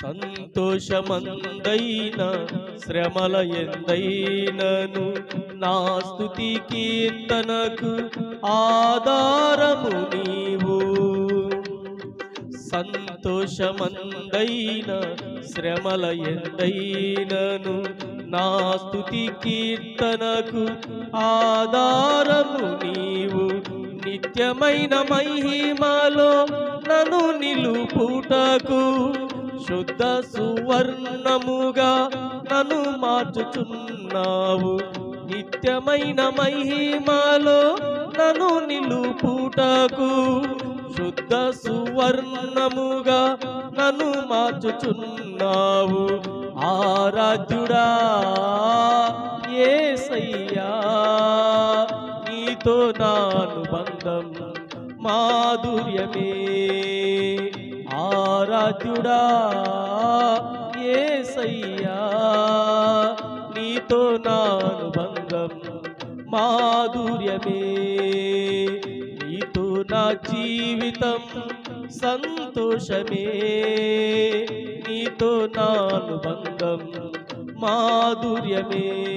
సంతోషమందైన శ్రమల ఎందైనను నా స్తుతి కీర్తనకు ఆధారము నీవు. సంతోషమందైన శ్రమల ఎందైనను నా స్తుతి కీర్తనకు ఆధారము నీవు. నిత్యమైన మహిమలో నన్ను నిలుపుటకు శుద్ధ సువర్ణముగా నన్ను మార్చుచున్నావు. నిత్యమైన మహిమలో నన్ను నిలుపుటకు శుద్ధ సువర్ణముగా నన్ను మార్చుచున్నావు. ఆరాధ్యుడా ఏసయ్యా నీతో నానుబంధం మాధుర్యమే. ఆరాధ్యుడా ఏసయ్యా నీతో నానుబంధం మాధుర్యమే. నీతో నా జీవితం సంతోషమే. నీతో నానుబంధం మాధుర్యమే.